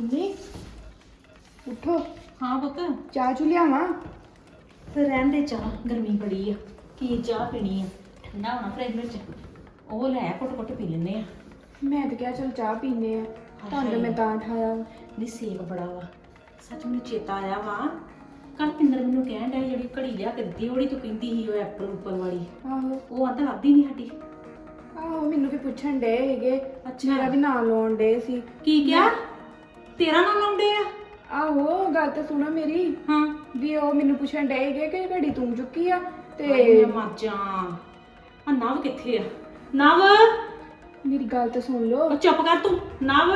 Mummy ਉਠੋ। ਹਾਂ ਪੁੱਤ। ਚਾਹ ਚੁ ਲਿਆਵਾਂ? ਫਿਰ ਰਹਿਣ ਦੇ ਚਾਹ ਗਰਮੀ ਬੜੀ ਆ। ਕੀ ਚਾਹ ਪੀਣੀ ਆ? ਠੰਡਾ ਹੋਣਾ ਫਰਿੱਜ ਵਿੱਚ। ਉਹ ਲੈ ਘੁੱਟ ਘੁੱਟ ਪੀ ਲੈਨੇ ਆ। ਮੈਂ ਤਾਂ ਕਿਹਾ ਚਲ ਚਾਹ ਪੀਨੇ ਆ। ਤੁਹਾਨੂੰ ਤਾਂ ਮੈਂ ਤਾਂ ਉਠਾਇਆ ਦੀ ਸੇਕ ਬੜਾ ਵਾ। ਸੱਚ ਮੈਨੂੰ ਚੇਤਾ ਆਇਆ ਵਾ। ਕੱਲ ਪਿੰਦਰ ਮੈਨੂੰ ਕਹਿਣ ਡਿਆ ਜਿਹੜੀ ਘੜੀ ਲਿਆ ਕੇ ਦਿੱਤੀ ਉਹੜੀ ਤੂੰ ਕਹਿੰਦੀ ਸੀ ਉਹ ਐਪਲ ਉੱਪਰ ਵਾਲੀ। ਆਹੋ। ਉਹ ਆਂਦਾ ਲੱਭਦੀ ਨਹੀਂ ਹਟੀ ਆਹੋ ਮੈਨੂੰ ਵੀ ਪੁੱਛਣ ਡੇ ਹੈਗੇ ਅੱਛਾ। ਮੇਰਾ ਵੀ ਨਾਂ ਲਾਉਣ ਡੇ ਸੀ। ਕੀ ਕਿਹਾ? ਤੇਰਾ ਨਾਮ ਲਾਉਂਦੇ ਆ? ਆਹੋ ਗੱਲ ਤਾਂ ਸੁਣੋ ਮੇਰੀ। ਹਾਂ। ਵੀ ਉਹ ਮੈਨੂੰ ਪੁੱਛਣ ਡੇ ਹੈਗੇ ਕਿ ਘੜੀ ਤੂੰ ਚੁੱਕੀ ਆ ਤੇ ਤੇ ਮਰ ਜਾ ਆ ਨਵ ਕਿੱਥੇ ਆ? ਨਵ! ਮੇਰੀ ਗੱਲ ਤਾਂ ਸੁਣ ਲਓ। ਉਹ ਚੁੱਪ ਕਰ ਤੂੰ। ਨਵ!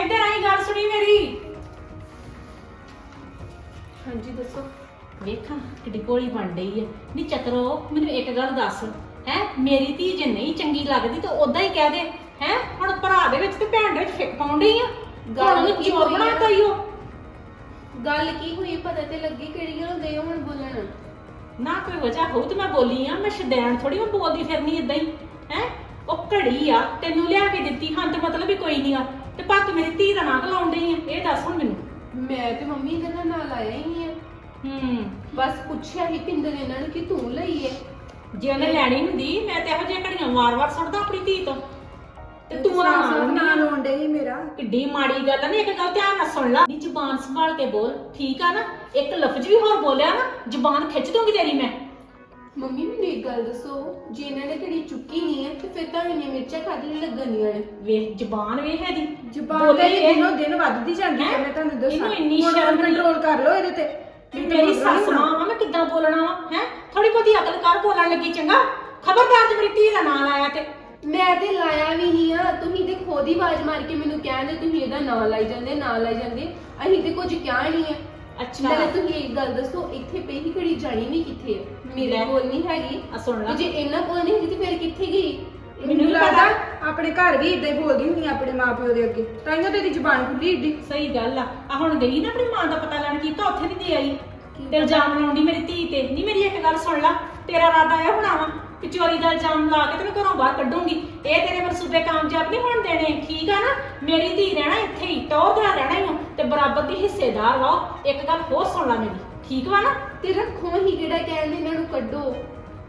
ਇੱਧਰ ਆਈ ਗੱਲ ਸੁਣੀ ਮੇਰੀ। ਹਾਂਜੀ ਦੱਸੋ। ਵੇਖਾਂ ਕਿੱਡੀ ਭੋਲੀ ਬਣ ਡਈ ਹੈ ਨੀ ਚਤਰੋ ਮੈਨੂੰ ਇੱਕ ਗੱਲ ਦੱਸ। ਹੈ? ਮੇਰੀ ਧੀ ਜੇ ਨਹੀਂ ਚੰਗੀ ਲੱਗਦੀ ਤਾਂ ਉਦਾਂ ਹੀ ਕਹਿ ਦੇ। ਹੈ? ਹੁਣ ਭਰਾ ਦੇ ਵਿੱਚ ਤੇ ਭੈਣ ਦੇ ਵਿੱਚ ਫਿੱਕ ਪਾਉਣ ਡਈ ਆ। ਗੱਲ ਕੀ ਚੋਰ ਹੋਈ ਆ? ਬਣਾਤਾ ਈ ਉਹ। ਗੱਲ ਕੀ ਹੋਈ ਪਤਾ ਤੇ ਲੱਗੀ ਕਿਹੜੀ ਗੱਲ ਦੇ ਹੁਣ ਬੋਲਣ। ਨਾ ਕੋਈ ਵਜ੍ਹਾ ਹੋਊ ਤੇ ਮੈਂ ਬੋਲੀ ਆ ਮੈਂ ਸ਼ਦੈਣ ਥੋੜੀ ਮੈਂ ਬੋਲਦੀ ਫਿਰਨੀ ਇਦਾਂ ਹੀ ਹੈ? ਉਹ ਘੜੀ ਆ ਤੈਨੂੰ ਲਿਆ ਕੇ ਦਿੱਤੀ ਹਾਂ ਤੇ ਮਤਲਬ ਵੀ ਕੋਈ ਨਹੀਂ ਆ। ਤੇ ਤੂੰ ਮੇਰੀ ਧੀ ਦਾ ਨਾਂ ਲਾਉਣ ਡਈ ਆ ਇਹ ਦੱਸ ਹੁਣ ਮੈਨੂੰ। ਮੈਂ ਤੇ ਮੰਮੀ ਇਹਦੇ ਨਾਲ ਨਾਲ ਆਇਆ ਹੀ ਆ। ਹੂੰ। ਬਸ ਪੁੱਛਿਆ ਹੀ ਪਿੰਦਰ ਇਹਨਾਂ ਨੂੰ ਕਿ ਤੂੰ ਲਈ ਏ? ਜੇ ਉਹਨੇ ਲੈਣੀ ਹੁੰਦੀ ਮੈਂ ਤੇ ਇਹੋ ਜਿਹੀਆਂ ਘੜੀਆਂ ਵਾਰ-ਵਾਰ ਸੁੱਟਦਾ ਆਪਣੀ ਧੀ ਤੋਂ। ਤੇ ਤੂੰ ਨਾਂ ਨਾਂ ਲਾਉਂਦੀ ਲਾਉਣ ਡੇ ਸੀ ਮੇਰਾ। ਕਿੱਡੀ ਮਾੜੀ ਗੱਲ ਆ ਨਹੀਂ ਇੱਕ ਗੱਲ ਧਿਆਨ ਨਾਲ ਸੁਣ ਲੈ। ਨੀ ਜ਼ੁਬਾਨ ਸੰਭਾਲ ਕੇ ਬੋਲ ਠੀਕ ਆ ਨਾ? ਇੱਕ ਲਫ਼ਜ਼ ਵੀ ਹੋਰ ਬੋਲਿਆ ਨਾ ਜ਼ੁਬਾਨ ਖਿੱਚ ਦੂੰਗੀ ਤੇਰੀ ਮੈਂ। ਮੰਮੀ ਮੈਨੂੰ ਇੱਕ ਗੱਲ ਦੱਸੋ ਜੇ ਇਹਨਾਂ ਨੇ ਕਿਹੜੀ ਚੁੱਕੀ ਨਹੀਂ ਹੈ ਤੇ ਫਿਰ ਤਾਂ ਇੰਨੀਆਂ ਮਿਰਚਾਂ ਖਾਦੀ ਲੱਗਣੀਆਂ ਨੇ। ਵੇਖ ਜ਼ੁਬਾਨ ਵੇਖ ਇਹਦੀ। ਜ਼ੁਬਾਨ ਬੋਲੇ ਤੇ ਇਹ- ਦਿਨੋਂ ਦਿਨ ਵੱਧਦੀ ਜਾਂਦੀ ਹੈ ਹੈਂ? ਮੈਂ ਤੁਹਾਨੂੰ ਦੱਸਾਂ। ਇਹਨੂੰ ਇੰਨੀ ਹੁਣ ਸ਼ਰਮ ਨਹੀਂ। ਕੰਟਰੋਲ ਕਰ ਲਓ ਇਹਦੇ ਤੇ। ਵੀ ਮੇਰੀ ਸੱਸ ਮਾਂ ਵਾ ਮੈਂ ਕਿੱਦਾਂ ਬੋਲਣਾ ਵਾ? ਹੈ? ਥੋੜੀ ਬਹੁਤੀ ਅਕਲ ਕਰ ਬੋਲਣ ਲੱਗੀ ਚੰਗਾ? ਖਬਰਦਾਰ ਜੇ ਮੇਰੀ ਧੀ ਦਾ ਨਾਂ ਲਾਇਆ ਤੇ। ਮੈਂ ਤੇ ਲਾਇਆ ਵੀ ਨਹੀਂ ਆ। ਤੁਸੀਂ ਤੇ ਖੁਦ ਹੀ ਆਵਾਜ਼ ਮਾਰ ਕੇ ਮੈਨੂੰ ਕਹਿੰਦੇ ਤੁਸੀਂ ਇਹਦਾ ਨਾਂ ਲਾਈ ਜਾਂਦੇ ਨਾਂ ਲਾਈ ਜਾਂਦੇ। ਅਸੀਂ ਤੇ ਕੁਝ ਕਿਹਾ ਨਹੀਂ ਹੈ ਅੱਛਾ। ਨਾਲੇ ਤੁਸੀਂ ਇੱਕ ਗੱਲ ਦੱਸੋ ਇੱਥੇ ਪਈ ਹੀ ਘੜੀ ਜਾਣੀ ਵੀ ਕਿੱਥੇ ਮੇਰੇ ਲੈ। ਕੋਲ ਨਹੀਂ ਹੈਗੀ। ਆ ਸੁਣ ਲੈ। ਤੇ ਜੇ ਇਹਨਾਂ ਕੋਲ ਨਹੀਂ ਹੈਗੀ ਤੇ ਫਿਰ ਕਿੱਥੇ ਗਈ? ਮੈਨੂੰ ਲੱਗਦਾ ਪਤਾ। ਆਪਣੇ ਘਰ ਵੀ ਇਦਾਂ ਹੀ ਬੋਲਦੀ ਹੁੰਦੀ ਆ ਆਪਣੇ ਮਾਪਿਓ ਦੇ ਅੱਗੇ। ਤਾਂ ਹੀ ਤੇਰੀ ਜ਼ੁਬਾਨ ਖੁੱਲੀ ਏਡੀ। ਸਹੀ ਗੱਲ ਆ। ਆ ਹੁਣ ਗਈ ਨਾ ਆਪਣੀ ਮਾਂ ਦਾ ਪਤਾ ਲੈਣ ਕੀਤਾ ਉੱਥੇ ਨਹੀਂ ਦੇ ਆਈ। ਤੇ ਇਲਜ਼ਾਮ ਲਾਉਂਦੀ ਮੇਰੀ ਧੀ ਤੇ। ਨਹੀਂ ਮੇਰੀ ਇੱਕ ਗੱਲ ਸੁਣ ਲੈ। ਤੇਰਾ ਇਰਾਦਾ ਇਹ ਹੋਣਾ ਵਾ। ਕਿ ਚੋਰੀ ਦਾ ਇਲਜ਼ਾਮ ਲਾ ਕੇ ਤੈਨੂੰ ਘਰੋਂ ਬਾਹਰ ਕੱਢੂੰਗੀ। ਇਹ ਤੇਰੇ ਮਨਸੂਬੇ ਕਾਮਯਾਬ ਨਹੀਂ ਹੋਣ ਦੇਣੇ। ਠੀਕ ਆ ਨਾ? ਮੇਰੀ ਧੀ ਰਹਿਣਾ ਇੱਥੇ ਹੀ ਟੌਰ ਦਾ ਰਹਿਣਾ ਹੀ ਆ। ਤੇ ਬਰਾਬਰ ਦੀ ਹਿੱਸੇਦਾਰ ਵਾ ਉਹ। ਇੱਕ ਗੱਲ ਹੋਰ ਸੁਣ ਲੈ ਮੇਰੀ। ਠੀਕ ਵਾ ਨਾ? ਤੇ ਰੱਖੋ ਹੀ ਕਿਹੜਾ ਕਹਿੰਦੇ ਇਹਨਾਂ ਨੂੰ ਕੱਢੋ।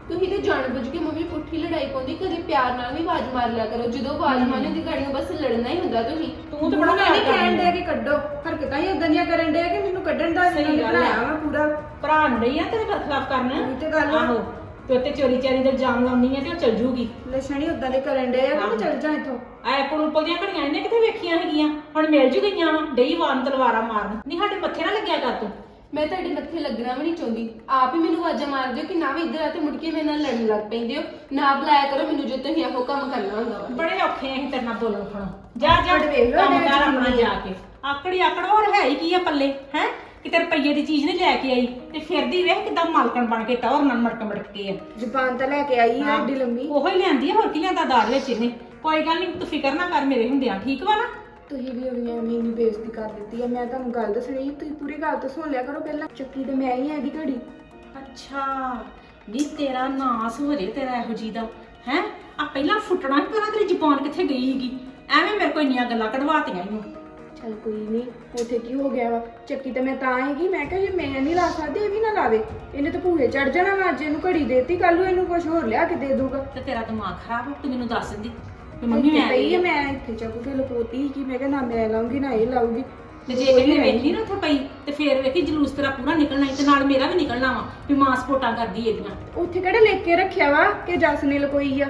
ਤੁਸੀਂ ਤੇ ਜਾਣਬੁੱਝ ਕੇ ਮੰਮੀ ਪੁੱਠੀ ਲੜਾਈ ਪਾਉਂਦੀ ਕਦੇ ਪਿਆਰ ਨਾਲ ਵੀ ਆਵਾਜ਼ ਮਾਰ ਲਿਆ ਕਰੋ। ਜਦੋਂ ਆਵਾਜ਼ ਮਾਰਨੀ ਦੀ ਗਾੜੀਆਂ ਬਸ ਲੜਨਾ ਹੀ ਹੁੰਦਾ ਤੁਸੀਂ। ਤੂੰ ਤੇ ਬੜਾ ਪਿਆਰ ਕਹਿਣ ਕਰਦੀ ਦੇ ਕਿ ਕੱਢੋ। ਹਰਕਤਾਂ ਹੀ ਉਦਾਂ ਦੀਆਂ ਕਰਨ ਦੇ ਕਿ ਮੈਨੂੰ ਕੱਢਣ ਦਾ ਸਹੀ ਨਹੀਂ ਗੱਲ ਆ। ਬਣਾਇਆ ਵਾ ਪੂਰਾ। ਭਰਾ ਨਹੀਂ ਆ ਤੇਰੇ ਬਰਖਲਾਫ ਕਰਨਾ। ਉਹੀ ਤੇ ਗੱਲ ਆ। ਆਹੋ। ਤੇ ਉੱਤੇ ਚੋਰੀ ਚਾਰੀ ਦਾ ਇਲਜ਼ਾਮ ਲਾਉਣੀ ਆ ਤੇ ਉਹ ਚਲ ਜੂਗੀ। ਲੱਛਣ ਉਦਾਂ ਦੇ ਕਰਨ ਦੇ ਆ ਕਿ। ਮੈਂ ਚੱਲ ਜਾ ਇੱਥੋਂ? ਐ ਪੁਲ ਦੀਆਂ ਘੜੀਆਂ ਇਹਨੇ ਕਿਤੇ ਵੇਖੀਆਂ ਹੈਗੀਆਂ? ਹੁਣ ਮਿਲ ਜੂ ਗਈਆਂ ਵਾ ਡਈ ਵਾਨ ਤਲਵਾਰਾਂ ਮਾਰਨ। ਨਹੀਂ ਸਾਡੇ ਮੱਥੇ ਨਾ ਲੱਗਿਆ ਕਰ ਤੂੰ। ਮੈਂ ਤੁਹਾਡੇ ਮੱਥੇ ਲੱਗਣਾ ਵੀ ਨਹੀਂ ਚਾਹੁੰਦੀ। ਆਪ ਹੀ ਮੈਨੂੰ ਆਵਾਜ਼ਾਂ ਮਾਰ ਦਿਓ ਕਿ ਨਾ ਵੀ ਇੱਧਰ ਆ ਤੇ ਮੁੜ ਕੇ ਮੇਰੇ ਨਾਲ ਲੜਨ ਲੱਗ ਪੈਂਦੇ ਹੋ। ਨਾ ਬੁਲਾਇਆ ਕਰੋ ਮੈਨੂੰ ਜੇ ਤੁਸੀਂ ਇਹੋ ਕੰਮ ਕਰਨਾ ਹੁੰਦਾ ਵਾ। ਬੜੇ ਔਖੇ ਅਸੀਂ ਤੇਰੇ ਨਾਲ ਬੋਲਣ ਖਣੋ ਜਾ ਜਾ ਆਕੜ ਵੇਖ ਲਓ ਕੰਮ ਇਹਦੇ ਕਰ ਆਪਣਾ। ਜਾ ਕੇ। ਆਕੜੀ ਆਕੜ ਹੋਰ ਹੈ ਹੀ ਕੀ ਆ ਪੱਲੇ ਹੈ? ਕਿਤੇ ਰੁਪਈਏ ਦੀ ਚੀਜ਼ ਨਹੀਂ ਲੈ ਕੇ ਆਈ ਤੇ ਫਿਰਦੀ ਵੇਖ ਕਿਦਾਂ ਮਾਲਕਣ ਬਣ ਕੇ ਟੌਰ ਨਾਲ ਮੜਕ ਮੜਕ ਕੇ ਆ। ਜ਼ੁਬਾਨ ਤਾਂ ਲੈ ਕੇ ਆਈ ਆ ਏਡੀ ਲੰਮੀ। ਉਹੋ ਹੀ ਲਿਆਂਦੀ ਆ ਹੋਰ ਕੀ ਲਿਆਂਦਾ ਦਾੜ ਵਿੱਚ ਇਹਨੇ। ਕੋਈ ਗੱਲ ਨਹੀਂ ਤੂੰ ਫਿਕਰ ਨਾ ਕਰ ਮੇਰੇ ਹੁੰਦਿਆਂ ਠੀਕ ਵਾ ਨਾ? ਤੁਸੀਂ ਵੀ ਉਹਨੇ ਐਵੇਂ ਇੰਨੀ ਬੇਇੱਜ਼ਤੀ ਕਰ ਦਿੱਤੀ ਆ ਮੈਂ ਤੁਹਾਨੂੰ ਗੱਲ ਦੱਸਣੀ ਤੁਸੀਂ ਪੂਰੀ ਗੱਲ ਤਾਂ ਸੁਣ ਲਿਆ ਕਰੋ ਪਹਿਲਾਂ। ਚੱਕੀ ਤੇ ਮੈਂ ਹੀ ਆ ਇਹਦੀ ਘੜੀ। ਅੱਛਾ ਨੀ ਤੇਰਾ ਨਾਸ ਹੋ ਜੇ ਤੇਰਾ ਇਹੋ ਜੀ ਦਾ। ਹੈ? ਆ ਪਹਿਲਾਂ ਫੁੱਟਣਾ ਹੀ ਤੇਰਾ ਤੇਰੀ ਜ਼ੁਬਾਨ ਕਿੱਥੇ ਗਈ ਸੀਗੀ ਐਵੇਂ ਮੇਰੇ ਕੋਲ ਇੰਨੀਆਂ ਗੱਲਾਂ ਕਢਵਾਤੀਆਂ ਇਹਨੂੰ। ਚੱਲ ਕੋਈ ਨਹੀਂ ਉਥੇ ਕੀ ਹੋ ਗਿਆ ਵਾ? ਚੱਕੀ ਤੇ ਮੈਂ ਤਾਂ ਆਏਗੀ ਮੈਂ ਕਿਹਾ ਜੇ ਮੈਂ ਨਹੀਂ ਲਾ ਸਕਦੀ ਇਹ ਵੀ ਨਾ ਲਾਵੇ। ਇਹਨੇ ਤਾਂ ਭੂਏ ਚੜ ਜਾਣਾ ਵਾ ਅੱਜ ਇਹਨੂੰ ਘੜੀ ਦੇਤੀ ਕੱਲ ਨੂੰ ਇਹਨੂੰ ਕੁਝ ਹੋਰ ਲਿਆ ਕੇ ਦੇ ਦੂਗਾ ਤੇ ਤੇਰਾ ਦਿਮਾਗ ਖਰਾਬ ਹੋ ਤੂੰ ਮੈਨੂੰ ਦੱਸ ਦਿੰਦੀ। ਵੀ ਮੰਮੀ ਮੈਂ ਪਈ ਆ ਮੈਂ ਇੱਥੇ ਚੱਕ ਕੇ ਲਪੋਤੀ ਸੀ ਕਿ ਮੈਂ ਕਿਹਾ ਨਾ ਮੈਂ ਲਾਉਂਗੀ ਨਾ ਇਹ ਲਾਊਗੀ। ਤੇ ਜੇ ਇਹਨੇ ਵੇਖੀ ਨਾ। ਉੱਥੇ ਪਈ ਤੇ ਫੇਰ ਵੇਖੀ ਜਲੂਸ ਤੇਰਾ ਪੂਰਾ ਨਿਕਲਣਾ ਈ ਤੇ ਨਾਲ ਮੇਰਾ ਵੀ ਨਿਕਲਣਾ ਵਾ ਵੀ ਮਾਂ ਸਪੋਰਟਾਂ ਕਰਦੀ ਇਹਦੀਆਂ। ਉੱਥੇ ਕਿਹੜਾ ਲੈ ਕੇ ਰੱਖਿਆ ਵਾ ਕਿ ਜੱਸ ਨੇ ਲਕੋਈ ਆ?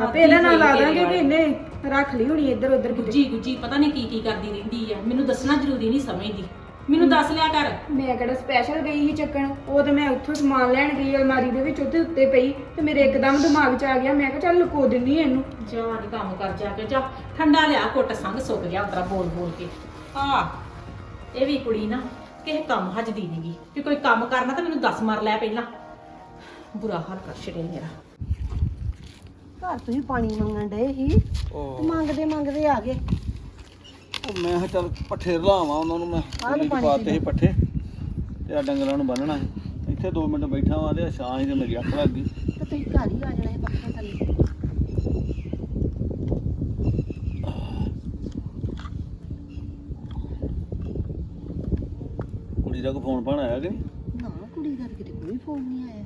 ਆਪੇ ਹੱਦ ਇਹਦਾ ਹੀ ਨਾਲ ਲਾ ਹੋਈ ਦਾਂਗੇ ਤੇਰੇ ਕਿ ਇਹਨੇ ਰੱਖ ਲਈ ਹੋਣੀ ਇੱਧਰ ਉੱਧਰ ਕਿਤੇ। ਗੁੱਜੀ ਗੁੱਜੀ ਪਤਾ ਨਹੀਂ ਕੀ ਕੀ ਕਰਦੀ ਰਹਿੰਦੀ ਆ। ਮੈਨੂੰ ਦੱਸਣਾ ਜ਼ਰੂਰੀ ਨਹੀਂ ਸਮਝਦੀ। ਮੈਨੂੰ ਦੱਸ ਲਿਆ ਕਰ। ਮੈਂ ਕਿਹੜਾ ਸਪੈਸ਼ਲ ਗਈ ਸੀ ਚੱਕਣ? ਉਹ ਤੇ ਮੈਂ ਉੱਥੋਂ ਸਮਾਨ ਲੈਣ ਗਈ ਅਲਮਾਰੀ ਦੇ ਵਿੱਚ ਉਹਦੇ ਉੱਤੇ ਪਈ ਤੇ ਮੇਰੇ ਇੱਕਦਮ ਦਿਮਾਗ 'ਚ ਆ ਗਿਆ। ਮੈਂ ਕਿਹਾ ਚੱਲ ਲੁਕੋ ਦਿੰਨੀ ਆ ਇਹਨੂੰ। ਜਾ ਨੀ ਕੰਮ ਕਰ ਜਾ ਕੇ ਜਾ। ਠੰਡਾ ਲਿਆ ਘੁੱਟ ਸੰਗ ਸੁੱਕ ਗਿਆ ਉਤਰਾ ਬੋਲ ਬੋਲ ਕੇ। ਆ ਇਹ ਵੀ ਕੁੜੀ ਨਾ ਕਿਸੇ ਕੰਮ ਹਜਦੀ ਨਹੀਂਗੀ ਕੋਈ ਕੰਮ ਕਰਨਾ ਤਾਂ ਮੈਨੂੰ ਦੱਸ ਮਾਰ ਲੈ ਪਹਿਲਾਂ। ਬੁਰਾ ਹਾਲ ਕਰ ਛੜੇ ਮੇਰਾ। ਘਰ ਤੋਂ ਹੀ ਪਾਣੀ ਮੰਗਣ ਡਏ ਸੀ ਉਹ ਮੰਗਦੇ ਮੰਗਦੇ ਆ ਗਏ। ਉਹ ਮੈਂ ਕਿਹਾ ਚੱਲ ਪੱਠੇ ਰਲਾਵਾਂ ਉਹਨਾਂ ਨੂੰ ਮੈਂ ਪਾਤੇ ਸੀ ਪੱਠੇ। ਤੇ ਆ ਡੰਗਰਾਂ ਨੂੰ ਬੰਨਣਾ ਇੱਥੇ 2 ਮਿੰਟ ਬੈਠਾ ਵਾਂ ਤੇ ਆ ਹੀ ਤੇ ਮੇਰੀ ਅੱਖ ਗਈ। ਤੇ ਤੁਸੀਂ ਘਰ ਹੀ ਆ ਜਾਣਾ ਹੈ ਪੱਖਾ ਥੱਲੇ। ਕੁੜੀ ਦਾ ਕੋ ਫੋਨ ਪਾਣ ਆਇਆ ਕਿ ਨਹੀਂ? ਨਾ ਕੁੜੀ ਦਾ ਤਾਂ ਕਿਤੇ ਕੋਈ ਫੋਨ ਨਹੀਂ ਆਇਆ।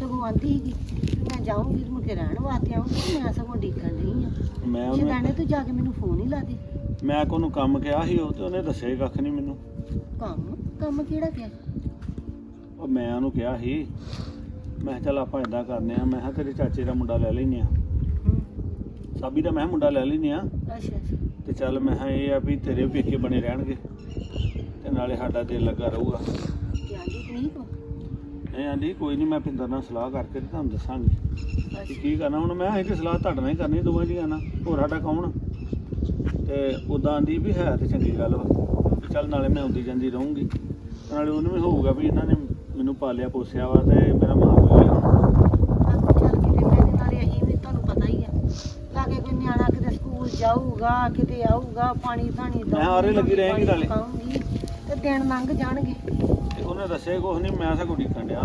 ਸਗੋਂ ਆਂਦੀ ਸੀਗੀ ਵੀ ਮੈਂ ਜਾਊਂਗੀ ਮੁੜ ਕੇ ਰਹਿਣ ਵਾਸਤੇ ਆਉਂਗੀ ਤੇ ਮੈਂ ਸਗੋਂ ਡੀਕਣ ਨਹੀਂ ਆ। ਮੈਂ ਉਹਨੂੰ ਸ਼ਦਾਨੇ ਤੂੰ ਜਾ ਕੇ ਮੈਨੂੰ ਫੋਨ ਹੀ ਲਾ ਦੇ। ਮੈਂ ਕੋ ਨੂੰ ਕੰਮ ਕਿਹਾ ਸੀ ਉਹ ਤੇ ਉਹਨੇ ਦੱਸਿਆ ਹੀ ਕੱਖ ਨਹੀਂ ਮੈਨੂੰ। ਕੰਮ? ਕੰਮ ਕਿਹੜਾ ਕਿਹਾ? ਉਹ ਮੈਂ ਉਹਨੂੰ ਕਿਹਾ ਸੀ ਮੈਂ ਕਿਹਾ ਚੱਲ ਆਪਾਂ ਇਦਾਂ ਕਰਨੇ ਆ ਮੈਂ ਕਿਹਾ ਤੇਰੇ ਚਾਚੇ ਦਾ ਮੁੰਡਾ ਲੈ ਲੈਨੇ ਆ। ਸਾਬੀ ਦਾ ਮੈਂ ਕਿਹਾ ਮੁੰਡਾ ਲੈ ਲੈਨੇ ਆ। ਅੱਛਾ ਅੱਛਾ। ਤੇ ਚੱਲ ਮੈਂ ਕਿਹਾ ਇਹ ਆ ਵੀ ਤੇਰੇ ਪੇਕੇ ਬਣੇ ਰਹਿਣਗੇ ਤੇ ਨਾਲੇ ਸਾਡਾ ਦਿਲ ਲੱਗਾ ਰਹੂਗਾ। ਤੇ ਆਂਦੀ ਕਿ ਨਹੀਂ ਕੋ ਇਹ ਆਂਦੀ ਕੋਈ ਨਹੀਂ ਮੈਂ ਪਿੰਦਰ ਨਾਲ ਸਲਾਹ ਕਰਕੇ ਤੇ ਤੁਹਾਨੂੰ ਦੱਸਾਂਗੀ। ਕਿ ਕੀ ਕਰਨਾ ਹੁਣ? ਮੈਂ ਇਹ ਸਲਾਹ ਤੁਹਾਡੇ ਨਾਲ ਹੀ ਕਰਨੀ ਦੋਵਾਂ ਜੀਆਂ ਨਾਲ। ਹੋਰ ਸਾਡਾ ਕੌਣ? ਤੇ ਉਦਾਂ ਆਂਦੀ ਵੀ ਹੈ ਤੇ ਚੰਗੀ ਗੱਲ ਵਾ। ਚੱਲ ਨਾਲੇ ਮੈਂ ਆਉਂਦੀ ਜਾਂਦੀ ਰਹੂੰਗੀ। ਨਾਲੇ ਉਹਨੂੰ ਵੀ ਹੋਊਗਾ ਵੀ ਇਹਨਾਂ ਨੇ ਮੈਨੂੰ ਪਾਲਿਆ ਪੋਸਿਆ ਵਾ ਤੇ ਮੇਰਾ ਮਾਂ ਪਿਓ ਵੀ ਹੁਣ ਆਹੋ ਚੱਲ ਕਿਤੇ ਮੈਂ ਤੇ ਨਾਲੇ ਅਸੀਂ ਵੀ ਤੁਹਾਨੂੰ ਪਤਾ ਹੀ ਆ। ਲਾਗੇ ਕੋਈ ਨਿਆਣਾ ਕਿਤੇ ਸਕੂਲ ਜਾਊਗਾ ਕਿਤੇ ਆਊਗਾ ਪਾਣੀ ਪਾਣੀ ਮੈਂ ਆਰੇ ਲੱਗੀ ਰਹੇਂਗੀ ਨਾਲੇ। ਤੇ ਦਿਨ ਲੰਘ ਜਾਣਗੇ। ਉਹਨੇ ਦੱਸਿਆ ਕੁਛ ਨਹੀਂ ਮੈਂ ਸਗੋਂ ਡੀਕਣ ਡਿਆ।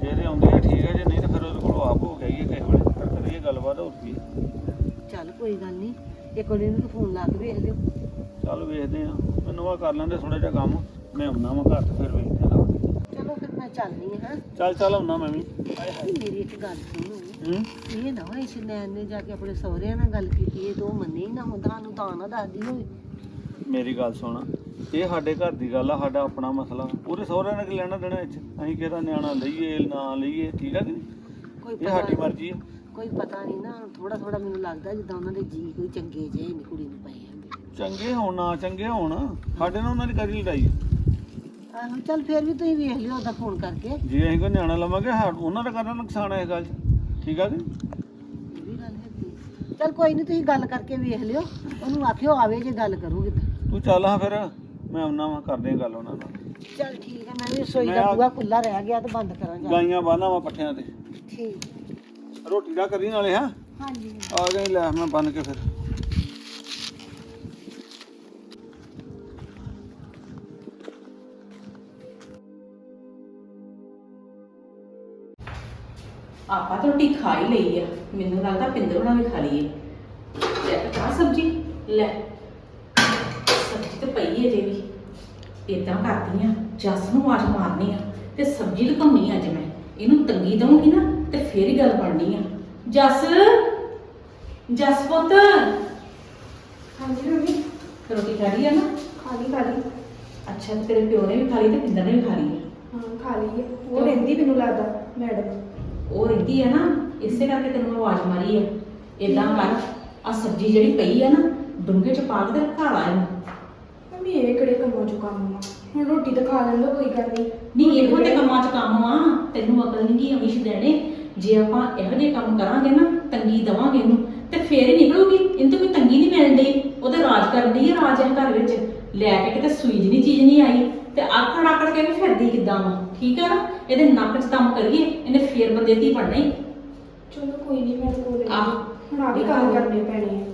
ਜੇ ਤੇ ਆਉਂਦੀ ਹੈ ਠੀਕ ਹੈ ਜੇ ਨਹੀਂ ਤਾਂ ਫਿਰ ਉਹਦੇ ਕੋਲੋਂ ਆਪ ਹੋ ਗਿਆ ਹੀ ਕਿਸੇ ਵੇਲੇ ਪਰ ਕਰੀਏ ਗੱਲਬਾਤ ਹੋਰ ਕੀ ਚੱਲ ਕੋਈ ਗੱਲ ਨਹੀਂ ਇੱਕ ਵਾਰੀ ਨੂੰ ਫੋਨ ਲਾ ਕੇ ਵੇਖ ਲਿਓ। ਚੱਲ ਵੇਖਦੇ ਆ ਮੈਨੂੰ ਆ ਕਰ ਲੈਂਦੇ ਥੋੜਾ ਜਿਹਾ ਕੰਮ ਮੈਂ ਆਉਣਾ ਵਾ ਘਰ ਤੇ ਫਿਰ ਵੇਖਦੇ ਆ। ਚਲੋ ਫਿਰ ਮੈਂ ਚੱਲਨੀ ਹਾਂ? ਚੱਲ ਚੱਲ ਆਉਣਾ ਮੈਂ ਵੀ। ਮੇਰੀ ਇੱਕ ਗੱਲ ਸੁਣੋ। ਹੂੰ? ਇਹ ਨਾ ਹੋਏ ਸ਼ਨੈਨ ਨੇ ਜਾ ਕੇ ਆਪਣੇ ਸਹੁਰਿਆਂ ਨਾਲ ਗੱਲ ਕੀਤੀ ਇਹ ਦੋ ਮੰਨੇ ਹੀ ਨਾ ਹੁੰਦਾ ਸਾਨੂੰ ਤਾਂ ਨਾ ਦੱਸਦੀ ਹੋਵੇ। ਮੇਰੀ ਗੱਲ ਸੁਣ ਇਹ ਸਾਡੇ ਘਰ ਦੀ ਗੱਲ ਆ ਸਾਡਾ ਆਪਣਾ ਮਸਲਾ। ਉਹਦੇ ਸਹੁਰਿਆਂ ਨੇ ਕੀ ਲੈਣਾ ਦੇਣਾ ਇੱਥੇ ਅਸੀਂ ਕਿਹਦਾ ਨਿਆਣਾ ਲਈਏ ਨਾ ਲਈਏ ਠੀਕ ਆ ਕਿ ਨਹੀਂ? ਕੋਈ ਇਹ ਸਾਡੀ ਪਤਾ ਮਰਜ਼ੀ ਆ। ਕੋਈ ਪਤਾ ਨਹੀਂ ਨਾ ਥੋੜਾ ਥੋੜਾ ਮੈਨੂੰ ਲੱਗਦਾ ਜਿੱਦਾਂ ਉਹਨਾਂ ਦੇ ਜੀ ਕੋਈ ਚੰਗੇ ਜਿਹੇ ਨਹੀਂ ਕੁੜੀ ਨੂੰ ਪਏ ਹੁੰਦੇ ਚੰਗੇ ਹੋਣ ਨਾ ਚੰਗੇ ਹੋਣ ਸਾਡੇ ਨਾਲ ਉਹਨਾਂ ਦੀ ਕਦੀ ਲੜਾਈ ਆ? ਆਹੋ ਚੱਲ ਫਿਰ ਵੀ ਤੁਸੀਂ ਵੇਖ ਲਿਓ ਉਹਦਾ ਫੋਨ ਕਰਕੇ। ਜੇ ਅਸੀਂ ਕੋਈ ਨਿਆਣਾ ਲਵਾਂਗੇ ਸਾ- ਉਹਨਾਂ ਦਾ ਕਰਨਾ ਨੁਕਸਾਨ ਹੈ ਇਸ ਗੱਲ 'ਚ। ਠੀਕ ਆ ਕਿ ਨਹੀਂ? ਇਹ ਵੀ ਗੱਲ ਹੈਗੀ ਚੱਲ ਕੋਈ ਨਹੀਂ ਤੁਸੀਂ ਗੱਲ ਕਰਕੇ ਵੇਖ ਲਿਓ। ਉਹਨੂੰ ਆਖਿਓ ਆਵੇ ਜੇ ਗੱਲ ਕਰੂਗੀ ਤਾਂ। ਤੂੰ ਚੱਲ ਹਾਂ ਫਿਰ। ਮੈਂ ਆਉਣਾ ਵਾ ਕਰਦੇ ਆ ਗੱਲ ਉਹਨਾਂ ਨਾਲ। ਚੱਲ ਠੀਕ ਹੈ ਮੈਂ ਵੀ ਰਸੋਈ ਮੈਂ ਦਾ ਆ- ਬੂਹਾ ਖੁੱਲਾ ਰਹਿ ਗਿਆ ਤੇ ਬੰਦ ਕਰਾਂ ਜਾ। ਗਾਈਆਂ ਬਾਨਾ ਵਾ ਪੱਠਿਆਂ ਤੇ। ਠੀਕ। ਰੋਟੀ ਦਾ ਕਰੀ ਨਾਲੇ ਹਾਂ? ਹਾਂਜੀ। ਆ ਗਏ ਲੈ ਮੈਂ ਬੰਨ ਕੇ ਫਿਰ। ਆਪਾਂ ਤਾਂ ਰੋਟੀ ਖਾ ਹੀ ਲਈ ਆ। ਮੈਨੂੰ ਲੱਗਦਾ ਪਿੰਦਰ ਹੋਣਾ ਵੀ ਖਾ ਲਈ ਹੈ ਲੈ ਆ ਸਬਜੀ। ਲੈ। ਸਬਜੀ ਤਾਂ ਪਈ ਹੈ ਜੇ ਵੀ ਇਦਾਂ ਕਰਦੀ ਆ ਜੱਸ ਨੂੰ ਆਵਾਜ਼ ਮਾਰਨੀ ਆ ਤੇ ਸਬਜੀ ਲਕਾਉਣੀ ਅੱਜ ਮੈਂ। ਇਹਨੂੰ ਤੰਗੀ ਦਊਂਗੀ ਨਾ ਤੇ ਫੇਰ ਹੀ ਗੱਲ ਬਣਨੀ ਆ। ਜੱਸ! ਜੱਸ ਪੁੱਤ! ਹਾਂਜੀ ਮੰਮੀ। ਰੋਟੀ ਖਾ ਲਈ ਆ ਨਾ? ਖਾਲੀ ਖਾਲੀ ਅੱਛਾ ਤੇ ਤੇਰੇ ਪਿਓ ਨੇ ਵੀ ਖਾ ਲਈ ਤੇ ਪਿੰਦਰ ਨੇ ਵੀ ਖਾ ਲਈ ਆ? ਹਾਂ ਖਾਲੀ ਹੈ ਉਹ ਰਹਿੰਦੀ ਮੈਨੂੰ ਲੱਗਦਾ ਮੈਡਮ। ਉਹ ਰਹਿੰਦੀ ਹੈ ਨਾ ਇਸੇ ਕਰਕੇ ਤੈਨੂੰ ਮੈਂ ਆਵਾਜ਼ ਮਾਰੀ ਹੈ ਇਦਾਂ ਕਰ ਆ ਸਬਜ਼ੀ ਜਿਹੜੀ ਪਈ ਹੈ ਨਾ ਡੂੰਘੇ ਚ ਪਾ ਕੇ ਤੇ ਘਰ ਆ ਇਹਨੂੰ ਇਹ ਕਿਹੜੇ ਕੰਮਾਂ ਚੋਂ ਕੰਮ ਆ? ਹੁਣ ਰੋਟੀ ਤਾਂ ਖਾ ਲੈਂਦਾ ਕੋਈ ਗੱਲ ਨਹੀਂ। ਨਹੀਂ ਇਹੋ ਤੇ ਕੰਮਾਂ 'ਚ ਕੰਮ ਆ। ਤੈਨੂੰ ਅਕਲ ਨਹੀਂ ਗਈ ਅਮਿਸ਼ ਦੇਣੇ। ਜੇ ਆਪਾਂ ਇਹੋ ਜਿਹੇ ਕੰਮ ਕਰਾਂਗੇ ਨਾ ਤੰਗੀ ਦਵਾਂਗੇ ਇਹਨੂੰ ਤੇ ਫੇਰ ਹੀ ਨਿਕਲੂਗੀ। ਇਹਨੂੰ ਤਾਂ ਕੋਈ ਤੰਗੀ ਨਹੀਂ ਮਿਲਣ ਡਈ। ਉਹ ਤੇ ਰਾਜ ਕਰਦੀ ਹੈ ਰਾਜ ਹੈ ਘਰ ਵਿੱਚ। ਲੈ ਕੇ ਕਿਤੇ ਸੂਈ ਜਿਹੀ ਚੀਜ਼ ਨਹੀਂ ਆਈ। ਤੇ ਆਕੜ ਆਕੜ ਕੇ ਵੀ ਫਿਰਦੀ ਕਿਦਾਂ ਵਾ? ਠੀਕ ਆ ਨਾ? ਇਹਦੇ ਨੱਕ 'ਚ ਦਮ ਕਰੀਏ ਇਹਨੇ ਫੇਰ ਬੰਦੇ ਦੀ ਪੜਨਾ ਹੀ। ਚਲੋ ਕੋਈ ਨਹੀਂ ਮੈਂ ਕੋਲ ਆਹ। ਹੁਣ ਆ ਵੀ ਕੰਮ ਕਰਨੇ ਪੈਣੇ ਆ।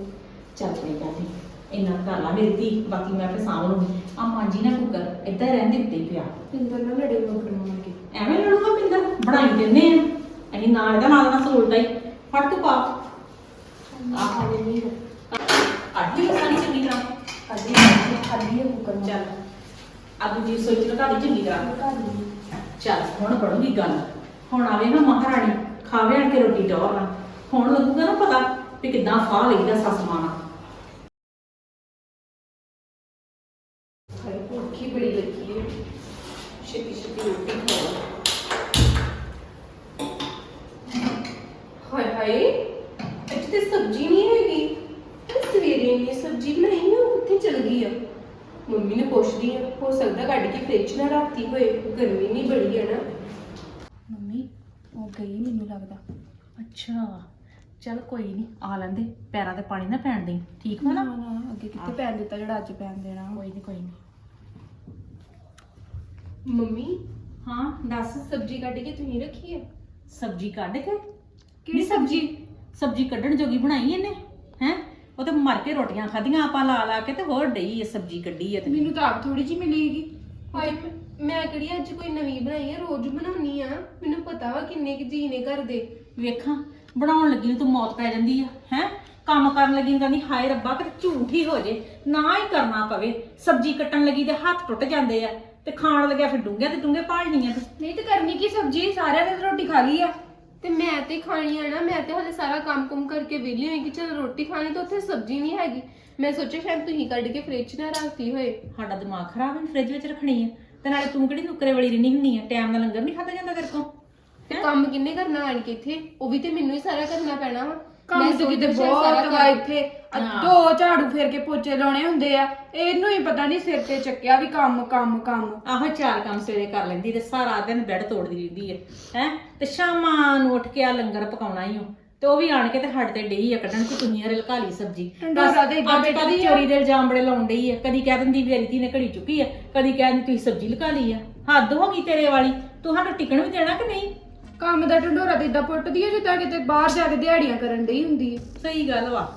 ਚੱਲ ਕੋਈ ਗੱਲ ਨਹੀਂ ਇੰਨਾ ਕਰ ਲਾ ਮੇਰੀ ਧੀ ਬਾਕੀ ਮੈਂ ਆਪੇ ਸਾਂਭ ਲੂੰਗੀ। ਆ ਮਾਂਜੀ ਨਾ ਕੁੱਕਰ ਰਹਿੰਦੇ ਉੱਤੇ ਹੀ ਪਿਆ। ਪਿੰਦਰ ਨਾਲ ਲੜੇ ਮਗਰ ਮਾਰ ਕੇ। ਐਵੇਂ ਲੜੂਗਾ ਪਿੰਦਰ? ਬਣਾਈ ਦਿੰਨੇ ਆ। ਅਸੀਂ ਨਾ ਇਹਦਾ ਨਾਲ ਨਾਲ ਸੋਲਦਾ ਹੀ। ਫੜ ਤੂੰ ਪਾ। ਆ ਖਾਲੀ ਨਹੀਂ ਅੱਡੀ ਸਾਰੀ ਚੰਗੀ ਤਰ੍ਹਾਂ। ਖਾਲੀ ਹੈ ਕੁੱਕਰ ਚੱਲ। ਆ ਦੂਜੀ ਸੋਚ ਲਗਾ ਦੀ ਚੰਗੀ ਤਰ੍ਹਾਂ। ਖਾਲੀ ਚੱਲ ਹੁਣ ਪੜੂਗੀ ਗੱਲ। ਹੁਣ ਆਵੇ ਨਾ ਮਹਾਰਾਣੀ ਖਾਵੇ ਆਣ ਕੇ ਰੋਟੀ ਟੋਰ ਨਾਲ। ਹੁਣ ਲੱਗੂਗਾ ਨਾ ਪਤਾ ਵੀ ਕਿੱਦਾਂ ਫਾਹ ਲਈਦਾ ਸੱਸ ਮਾਂ ਨਾਲ ਕੇ ਫ੍ਰਿਜ ਨਾ ਰੱਖਤੀ ਹੋਏ ਗਰਮੀ ਨਹੀਂ ਬੜੀ ਹੈ ਨਾ। ਮੰਮੀ ਉਹ ਗਈ ਮੈਨੂੰ ਲੱਗਦਾ। ਅੱਛਾ ਚੱਲ ਕੋਈ ਨਹੀਂ ਆ ਲੈਂਦੇ। ਪੈਰਾਂ ਤੇ ਪਾਣੀ ਨਾ ਪੈਣ ਦੇ ਠੀਕ ਵਾ ਨਾ? ਅੱਗੇ ਕਿੱਥੇ ਪੈਣ ਦਿੱਤਾ ਜਿਹੜਾ ਅੱਜ ਪੈਣ ਦੇਣਾ। ਕੋਈ ਨਹੀਂ ਕੋਈ ਨਹੀਂ ਮੰਮੀ ਹਾਂ? ਦੱਸ ਸਬਜ਼ੀ ਕੱਢ ਕੇ ਤੁਸੀਂ ਰੱਖੀ ਹੈ ਸਬਜ਼ੀ ਕੱਢ ਕੇ? ਕਿਹੜੀ ਸਬਜੀ ਸਬਜੀ? ਕੱਢਣ ਜੋਗੀ ਬਣਾਈ ਇਹਨੇ ਹੈ? ਉਹ ਤੇ ਮਰ ਕੇ ਰੋਟੀਆਂ ਖਾਧੀਆਂ ਆਪਾਂ ਲਾ ਲਾ ਕੇ ਤੇ ਹੋਰ ਡਈ ਇਹ ਸਬਜੀ ਕੱਢੀ ਐ ਤੇ। ਮੈਨੂੰ ਤਾਂ ਆਪ ਥੋੜੀ ਜਿਹੀ ਮਿਲੇਗੀ ਹਾਏ ਮੈਂ ਕਿਹੜੀ ਅੱਜ ਕੋਈ ਨਵੀਂ ਬਣਾਈ ਹੈ ਰੋਜ਼ ਬਣਾਉਣੀ ਆ। ਮੈਨੂੰ ਪਤਾ ਵਾ ਕਿੰਨੇ ਕੁ ਜੀ ਨੇ ਘਰ ਦੇ। ਵੇਖਾਂ ਬਣਾਉਣ ਲੱਗੀ ਨੂੰ ਤੂੰ ਮੌਤ ਪੈ ਜਾਂਦੀ ਆ ਹੈ? ਕੰਮ ਕਰਨ ਲੱਗੀ ਕਹਿੰਦੀ ਹਾਏ ਰੱਬਾ ਕਿ ਝੂਠ ਹੀ ਹੋ ਜੇ। ਨਾ ਹੀ ਕਰਨਾ ਪਵੇ। ਸਬਜ਼ੀ ਕੱਟਣ ਲੱਗੀ ਤੇ ਹੱਥ ਟੁੱਟ ਜਾਂਦੇ ਆ। ਤੇ ਖਾਣ ਲੱਗਿਆ ਫਿਰ ਡੂੰਘੇ ਤੇ ਡੂੰਘੇ ਪਾਲਣੀਆਂ ਤੂੰ ਨਹੀਂ ਤੇ ਕਰਨੀ ਕੀ ਸਬਜ਼ੀ? ਸਾਰਿਆਂ ਨੇ ਤਾਂ ਰੋਟੀ ਖਾ ਲਈ ਆ। ਤੇ ਮੈਂ ਤੇ ਖਾਣੀ ਆ ਨਾ ਮੈਂ ਤੇ ਹਲੇ ਸਾਰਾ ਕੰਮ ਕੁਮ ਕਰਕੇ ਵਿਹਲੀ ਹੋਈ ਕਿ ਚਲ ਰੋਟੀ ਖਾਣੀ ਤਾਂ ਉੱਥੇ ਸਬਜ਼ੀ ਨਹੀਂ ਹੈਗੀ। ਮੈਂ ਸੋਚਿਆ ਸ਼ਾਇਦ ਤੁਸੀਂ ਕੱਢ ਕੇ ਫ੍ਰਿਜ 'ਚ ਨਾ ਰੱਖਤੀ ਹੋਏ। ਸਾਡਾ ਦਿਮਾਗ ਖਰਾਬ ਹੈ ਫ੍ਰਿਜ ਵਿੱਚ ਰੱਖਣੀ ਹੈ। ਤੇ ਨਾਲੇ ਤੂੰ ਕਿਹੜੀ ਨੁਕਰੇ ਵਾਲੀ ਰਹਿਣੀ ਹੁੰਨੀ ਹੈ? ਟਾਈਮ ਨਾਲ ਲੰਗਰ ਨਹੀਂ ਖਾਦਾ ਜਾਂਦਾ ਤੇਰੇ ਕੋਲ? ਤੇ ਕੰਮ ਕਿੰਨੇ ਕਰਨਾ ਆਣ ਕੇ ਇੱਥੇ? ਉਹ ਵੀ ਤੇ ਮੈਨੂੰ ਹੀ ਸਾਰਾ ਕਰਨਾ ਪੈਣਾ ਵਾ। ਕੰਮ ਮੈਂ ਤੇ ਕਿਤੇ ਸਾਰਾ ਬਹੁਤ ਵਾ ਕੰਮ- ਇੱਥੇ। ਆ ਹਾਂ। ਦੋ ਝਾੜੂ ਫੇਰ ਕੇ ਪੋਚੇ ਲਾਉਣੇ ਹੁੰਦੇ ਆ। ਇਹਨੂੰ ਹੀ ਪਤਾ ਨਹੀਂ ਸਿਰ ਤੇ ਚੱਕਿਆ ਵੀ ਕੰਮ ਕੰਮ ਕੰਮ। ਆਹੋ ਚਾਰ ਕੰਮ ਸਵੇਰੇ ਕਰ ਲੈਂਦੀ ਤੇ ਸਾਰਾ ਦਿਨ ਬੈੱਡ ਤੋੜਦੀ ਰਹਿੰਦੀ ਹੈ। ਹੈ? ਤੇ ਸ਼ਾਮਾਂ ਨੂੰ ਉੱਠ ਕੇ ਆ ਲੰਗਰ ਪਕਾਉਣਾ ਹੀ ਹੋ ਤੇ ਉਹ ਵੀ ਆਣ ਕੇ ਤੇ ਹੱਡ ਤੇ ਡਈ ਆ ਕੱਢਣ ਕਿ ਤੁਸੀਂ ਹਰੇ ਲਕਾ ਲਈ ਸਬਜ਼ੀ। ਢੰਡੋਰਾ ਤੇ ਏਦਾਂ ਅੱਜ ਆ। ਚੋਰੀ ਦੇ ਇਲਜ਼ਾਮ ਬੜੇ ਲਾਉਣ ਡਈ ਆ। ਕਦੀ ਕਹਿ ਦਿੰਦੀ ਮੇਰੀ ਧੀ ਨੇ ਘੜੀ ਚੁੱਕੀ ਆ ਕਦੀ ਕਹਿ ਦਿੰਦੀ ਤੁਸੀਂ ਸਬਜ਼ੀ ਲਕਾ ਲਈ ਆ। ਹੱਦ ਹੋ ਗਈ ਤੇਰੇ ਵਾਲੀ। ਤੂੰ ਸਾਨੂੰ ਟਿਕਣ ਵੀ ਦੇਣਾ ਕਿ ਨਹੀਂ? ਕੰਮ ਦਾ ਢੰਡੋਰਾ ਤੇ ਇਦਾਂ ਪੁੱਟਦੀ ਆ ਜਿੱਦਾਂ ਕਿਤੇ ਬਾਹਰ ਜਾ ਕੇ ਦਿਹਾੜੀਆਂ ਕਰਨ ਡਈ ਹੁੰਦੀ ਹੈ ਸਹੀ ਗੱਲ ਵਾ।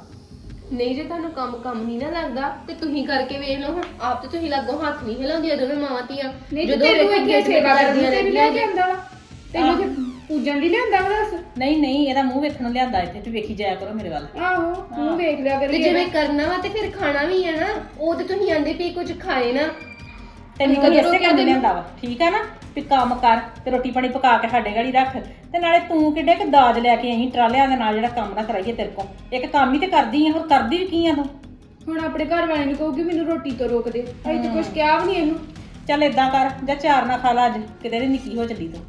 ਨਹੀਂ ਜੇ ਤੁਹਾਨੂੰ ਕੰਮ ਕੰਮ ਨਹੀਂ ਨਾ ਲੱਗਦਾ ਤੇ ਤੁਸੀਂ ਕਰਕੇ ਵੇਖ ਲਓ ਹੁਣ। ਆਪ ਤੇ ਤੁਸੀਂ ਲੱਗੋ ਹੱਥ ਨਹੀਂ ਹਿਲਾਉਂਦੀਆਂ ਦੋਵੇਂ ਮਾਵਾਂ ਧੀਆਂ। ਨਹੀਂ ਤੇ ਤੈਨੂੰ ਇੱਥੇ ਸੇਵਾ ਕਰਨ ਤੇ ਵੀ ਲੈ ਕੇ ਆਂਦਾ ਵਾ। ਤੈਨੂੰ ਤੇ ਪੂਜਣ ਲਈ ਲਿਆਂਦਾ ਵਾ ਦੱਸ? ਨਹੀਂ ਨਹੀਂ ਇਹਦਾ ਮੂੰਹ ਵੇਖਣ ਨੂੰ ਲਿਆਂਦਾ ਇੱਥੇ ਤੇ ਵੇਖੀ ਜਾਇਆ ਕਰੋ ਮੇਰੇ ਵੱਲ। ਆਹੋ ਤੂੰ ਵੇਖ ਲਿਆ ਤੇ ਕਰੀ ਜਿਵੇਂ ਕਰਨਾ ਵਾ ਤੇ ਫਿਰ ਖਾਣਾ ਵੀ ਹੈ ਨਾ ਉਹ ਤੇ ਤੁਸੀਂ ਆਂਦੇ ਵੀ ਕੁਝ ਖਾਏ ਨਾ। ਤੈਨੂੰ ਕਦੋਂ ਇਸੇ ਕੰਮ? ਲਿਆਂਦਾ ਵਾ? ਠੀਕ ਆ ਨਾ? ਵੀ ਕੰਮ ਕਰ ਤੇ ਰੋਟੀ ਪਾਣੀ ਪਕਾ ਕੇ ਸਾਡੇ ਗਾੜੀ ਰੱਖ। ਤੇ ਨਾਲੇ ਤੂੰ ਕਿੱਡੇ ਕਿ ਦਾਜ ਲੈ ਕੇ ਆਈ ਟਰਾਲਿਆਂ ਦੇ ਨਾਲ ਜਿਹੜਾ ਕੰਮ ਨਾ ਕਰਾਈਏ ਤੇਰੇ ਕੋਲ। ਇੱਕ ਕੰਮ ਹੀ ਤੇ ਕਰਦੀ ਆ ਹੋਰ ਕਰਦੀ ਵੀ ਕੀ ਆ ਤੂੰ? ਹੁਣ ਆਪਣੇ ਘਰ ਵਾਲੇ ਨੂੰ ਕਹੂਗੀ ਮੈਨੂੰ ਰੋਟੀ ਤੋਂ ਰੋਕ ਦੇ। ਅਸੀਂ ਤੇ ਕੁਝ ਕਿਹਾ ਵੀ ਨਹੀਂ ਇਹਨੂੰ। ਚੱਲ ਏਦਾਂ ਕਰ ਜਾਂ ਚਾਰ ਨਾ ਖਾ ਲਾ ਅੱਜ ਕਿਤੇ ਦੀ ਨਿੱਕੀ ਹੋ ਚੱਲੀ ਤੂੰ।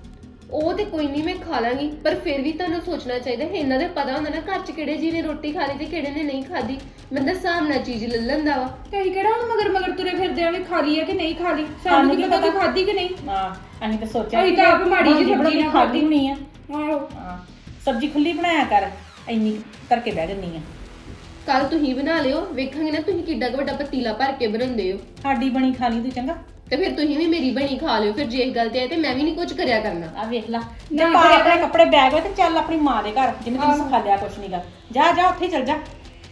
ਉਹ ਤੇ ਕੋਈ ਨਹੀਂ ਮੈਂ ਖਾ ਲਾਂਗੀ। ਪਰ ਫਿਰ ਵੀ ਤੁਹਾਨੂੰ ਸੋਚਣਾ ਚਾਹੀਦਾ ਹੈ ਇਹਨਾਂ ਦੇ ਪਤਾ ਹੁੰਦਾ ਨਾ ਘਰ 'ਚ ਕਿਹੜੇ ਜੀ ਨੇ ਰੋਟੀ ਖਾ ਲਈ ਤੇ ਕਿਹੜੇ ਨੇ ਨਹੀਂ ਖਾਦੀ ਬੰਦਾ ਨਾਲ ਚੀਜ਼ ਲੈ ਲੈਂਦਾ ਵਾ। ਤੇ ਅਸੀਂ ਕਿਹੜਾ ਹੁਣ ਮਗਰ ਮਗਰ ਤੁਰੇ ਫਿਰਦੇ ਆ ਵੀ ਖਾ ਲਈ ਆ ਕਿ ਨਹੀਂ ਖਾ ਲਈ? ਸਾਨੂੰ ਕੀ ਪਤਾ ਪਤਾ? ਕਿ ਨਹੀਂ। ਹਾਂ ਅਸੀਂ ਤਾਂ ਸੋਚਿਆ ਅਸੀਂ ਤਾਂ ਆਪ ਮਾੜੀ ਜਿਹੀ ਸਬਜ਼ੀ ਨਾ ਖਾਧੀ ਹੋਣੀ ਆ। ਆਹੋ। ਹਾਂ ਸਬਜ਼ੀ ਖੁੱਲੀ ਬਣਾਇਆ ਕਰ ਇੰਨੀ ਕਰਕੇ ਬਹਿ ਜੰਨੀ ਆ। ਕੱਲ ਤੁਸੀਂ ਬਣਾ ਲਿਓ ਵੇਖਾਂਗੇ ਨਾ ਤੁਸੀਂ ਕਿੱਡਾ ਕੁ ਵੱਡਾ ਪਤੀਲਾ ਭਰ ਕੇ ਬਣਾਉਂਦੇ ਹੋ। ਸਾਡੀ ਬਣੀ ਖਾ ਲਈ ਤੂੰ ਚੰਗਾ। ਤੇ ਫਿਰ ਤੁਸੀਂ ਵੀ ਮੇਰੀ ਬਣੀ ਖਾ ਲਿਓ ਫਿਰ ਜੇ ਇਸ ਗੱਲ ਤੇ ਆਏ ਤੇ ਮੈਂ ਵੀ ਨਹੀਂ ਕੁਝ ਕਰਿਆ ਕਰਨਾ। ਆ ਵੇਖ ਲਾ ਨਾ ਪਾ ਕਰਿਆ ਆਪਣੇ ਕੱਪੜੇ ਬੈਗ ਵਿੱਚ ਤੇ ਚੱਲ ਆਪਣੀ ਮਾਂ ਦੇ ਘਰ ਜਿੰਨੇ ਤੈਨੂੰ ਸਿਖਾ ਲਿਆ ਕੁਛ ਨਹੀਂਗਾ ਜਾ ਜਾ ਉੱਥੇ ਚੱਲ ਜਾ।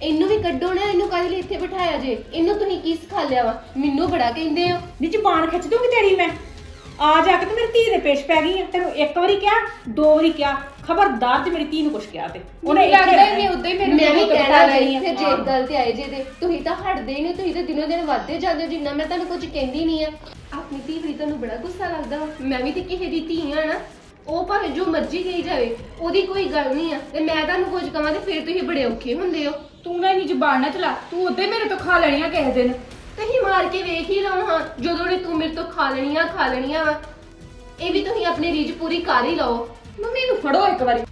ਇਹਨੂੰ ਵੀ ਕੱਢੋ ਨਾ ਇਹਨੂੰ ਕਾਹਦੇ ਲਈ ਇੱਥੇ ਬਿਠਾਇਆ ਜੇ? ਇਹਨੂੰ ਤੁਸੀਂ ਕੀ ਸਿਖਾ ਲਿਆ ਵਾ? ਮੈਨੂੰ ਬੜਾ ਕਹਿੰਦੇ ਹੋ। ਨੀ ਜ਼ਬਾਨ ਖਿੱਚ ਦੂੰਗੀ ਤੇਰੀ ਮੈਂ। ਆ ਜਾ ਕੇ ਤੇ ਮੇਰੀ ਧੀ ਦੇ ਪੇਸ਼ ਪੈ ਗਈ ਆ। ਤੈਨੂੰ ਇੱਕ ਵਾਰੀ ਕਿਹਾ ਦੋ ਵਾਰੀ ਕਿਹਾ। ਖਬਰਦਾਰ ਜੇ ਮੇਰੀ ਧੀ ਨੂੰ ਕੁਛ ਕਿਹਾ ਤੇ। ਉਹਨੇ ਇੱਥੇ ਲੱਗਦਾ ਰਹਿਣਾ। ਨਹੀਂ ਉਦਾਂ ਹੀ ਮੈਨੂੰ ਮੈਂ ਵੀ ਕਹਿਣਾ ਆ। ਫਿਰ ਜੇ ਗੱਲ ਤੇ ਆਏ ਜੇ ਤੇ ਤੁਸੀਂ ਤਾਂ ਹਟਦੇ ਹੀ ਨਹੀਂ ਤੁਸੀਂ ਤਾਂ ਦਿਨੋਂ ਦਿਨ ਵੱਧਦੇ ਜਾਂਦੇ ਹੋ ਜਿੰਨਾ ਮੈਂ ਤੁਹਾਨੂੰ ਕੁਝ ਕਹਿੰਦੀ ਨਹੀਂ ਆ। ਆਪਣੀ ਧੀ ਵੀ ਤੁਹਾਨੂੰ ਬੜਾ ਗੁੱਸਾ ਲੱਗਦਾ ਵਾ। ਮੈਂ ਵੀ ਤੇ ਕਿਸੇ ਦੀ ਧੀ ਆ ਨਾ ਉਹ ਭਾਵੇਂ ਜੋ ਮਰਜ਼ੀ ਕਹੀ ਜਾਵੇ ਉਹਦੀ ਕੋਈ ਗੱਲ ਨਹੀਂ ਆ। ਤੇ ਮੈਂ ਤੁਹਾਨੂੰ ਕੁਝ ਕਹਾਂ ਤੇ ਫਿਰ ਤੁਸੀਂ ਬੜੇ ਔਖੇ ਹੁੰਦੇ ਹੋ। ਤੂੰ ਨਾ ਇੰਨੀ ਜ਼ਬਾਨ ਨਾ ਚਲਾ। ਤੂੰ ਉਦਾਂ ਹੀ ਮੇਰੇ ਤੋਂ ਖਾ ਲੈਣੀਆਂ ਕਿਸੇ ਦਿਨ। ਤੁਸੀਂ ਮਾਰ ਕੇ ਵੇਖ ਹੀ ਲਓ ਹਾਂ ਜਦੋਂ ਨੇ ਤੂੰ ਮੇਰੇ ਤੋਂ ਖਾ ਲੈਣੀਆਂ ਖਾ ਲੈਣੀਆਂ ਵਾ, ਇਹ ਵੀ ਤੁਸੀਂ ਆਪਣੀ ਰੀਝ ਪੂਰੀ ਕਰ ਹੀ ਲਓ। ਮੰਮੀ ਨੂੰ ਫੜੋ ਇੱਕ ਵਾਰੀ।